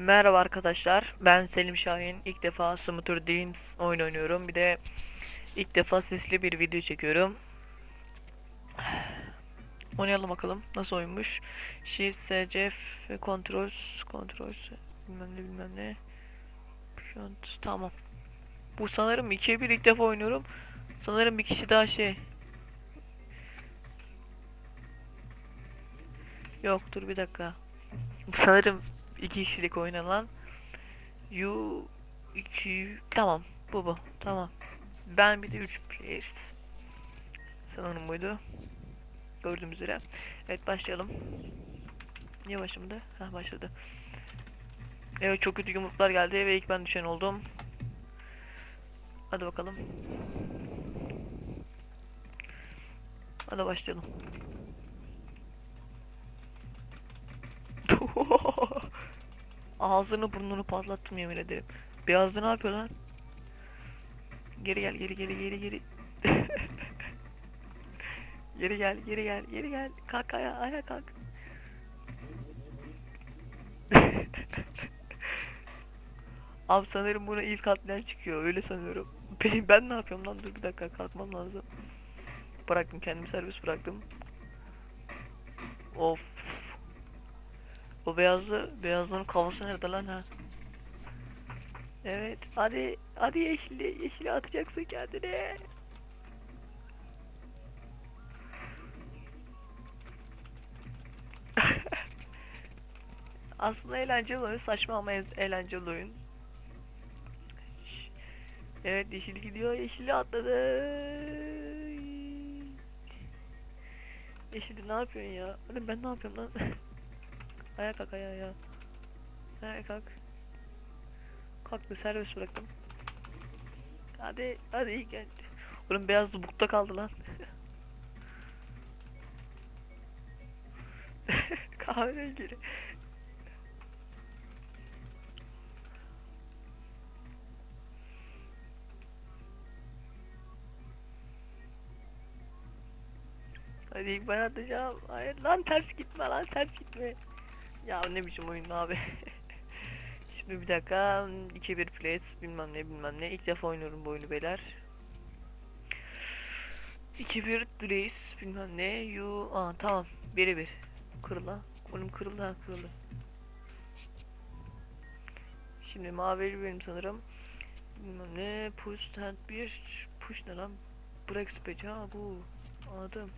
Merhaba arkadaşlar. Ben Selim Şahin. İlk defa Smutter Dreams oyun oynuyorum. Bir de ilk defa sesli bir video çekiyorum. Oynayalım bakalım. Nasıl oyunmuş? Shift, S, C, F, Controls, Controls, bilmem ne bilmem ne. Tamam. Bu sanırım 2'ye 1 ilk defa oynuyorum. Sanırım bir kişi daha şey. Yok dur bir dakika. Sanırım iki kişilik oynanan U 2 tamam bu bu tamam. Ben bir de 3 players. Sanırım buydu. Gördüğümüz üzere. Evet başlayalım. Niye başlamadı? Ha başladı. Evet çok kötü yumruklar geldi ve ilk ben düşen oldum. Hadi bakalım. Hadi başlayalım. Ağzını burnunu patlattım yemin ederim. Beyazlı ne yapıyor lan? Geri gel geri geri geri geri. geri gel geri gel geri gel. Kalk ayağa ayağa kalk. Abi sanırım buna ilk atlayan çıkıyor öyle sanıyorum. Ben, ben ne yapıyorum lan dur bir dakika kalkmam lazım. Bıraktım kendimi servis bıraktım. Of. O beyazlı, beyazların kafası nerede lan ha? Evet, hadi, hadi yeşili, yeşili atacaksın kendine. Aslında eğlenceli oyun, saçma ama eğlenceli oyun. Evet, yeşil gidiyor, yeşili atladı. Yeşili ne yapıyorsun ya? Oğlum ben ne yapıyorum lan? Ayağa kalk ayağa ya. Ayağa kalk. Kalktı servis bıraktım. Hadi hadi iyi gel. Oğlum beyaz bukta kaldı lan. Kahverengi. Hadi ben atacağım. Hayır lan ters gitme lan ters gitme. Ya ne biçim oyun abi. Şimdi bir dakika 2-1 plays bilmem ne bilmem ne. İlk defa oynuyorum bu oyunu beyler. 2-1 plays bilmem ne. You Aa tamam. 1'e 1. Kırıla. Oyunum kırıldı ha kırıldı. Şimdi mavi benim sanırım. Bilmem ne. Push stand 1. Push ne lan? Break speech ha bu. Anladım.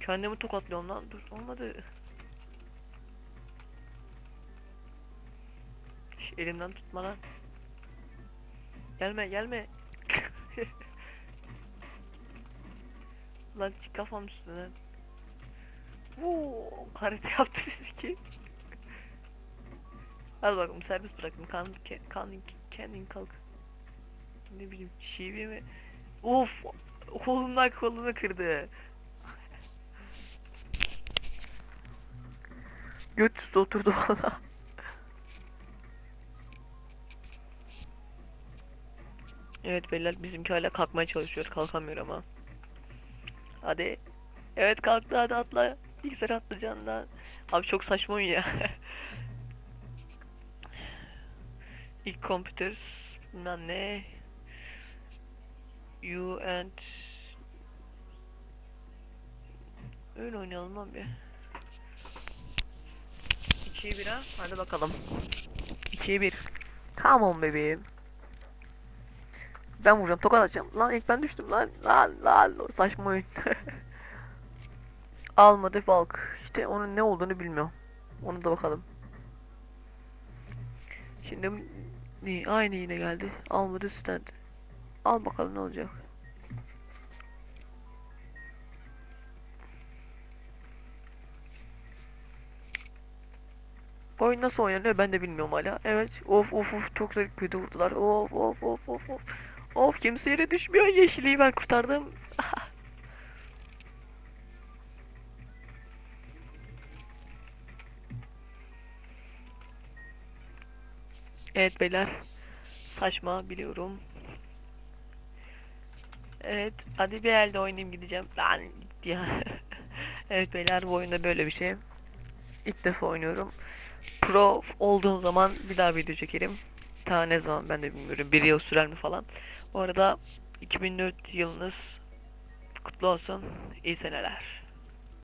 Kendimi tokatlıyorum lan. Dur olmadı. Elimden tutma lan. Gelme gelme. lan çık kafam üstünden. Vuu, karate yaptı bizimki. Hadi bakalım serbest bıraktım. Kan, kan, kendin kalk. Ne bileyim şive mi? Of kolumdan kolumu kırdı. Göt üstü oturdu valla. Evet beyler bizimki hala kalkmaya çalışıyor. Kalkamıyor ama. Hadi. Evet kalktı hadi atla. Bilgisayar atlayacaksın lan. Abi çok saçma oyun ya. İlk computers bilmem ne. You and Öyle oynayalım lan bir. 2'ye 1 ha. Hadi bakalım. 2'ye 1. Come on bebeğim. Ben vuracağım tokat atacağım. Lan ilk ben düştüm lan. Lan lan saçma oyun. Almadı Falk. İşte onun ne olduğunu bilmiyorum. Onu da bakalım. Şimdi ne aynı yine geldi. Almadı stand. Al bakalım ne olacak. Oyun nasıl oynanıyor ben de bilmiyorum hala. Evet. Of of of çok kötü vurdular. Of of of of of. Of kimse yere düşmüyor. Yeşiliyi ben kurtardım. evet beyler. Saçma biliyorum. Evet. Hadi bir elde oynayayım gideceğim. Lan gitti ya. evet beyler bu oyunda böyle bir şey. İlk defa oynuyorum. pro olduğum zaman bir daha video çekerim. Ta ne zaman ben de bilmiyorum. Bir yıl sürer mi falan. Bu arada 2004 yılınız kutlu olsun. İyi seneler.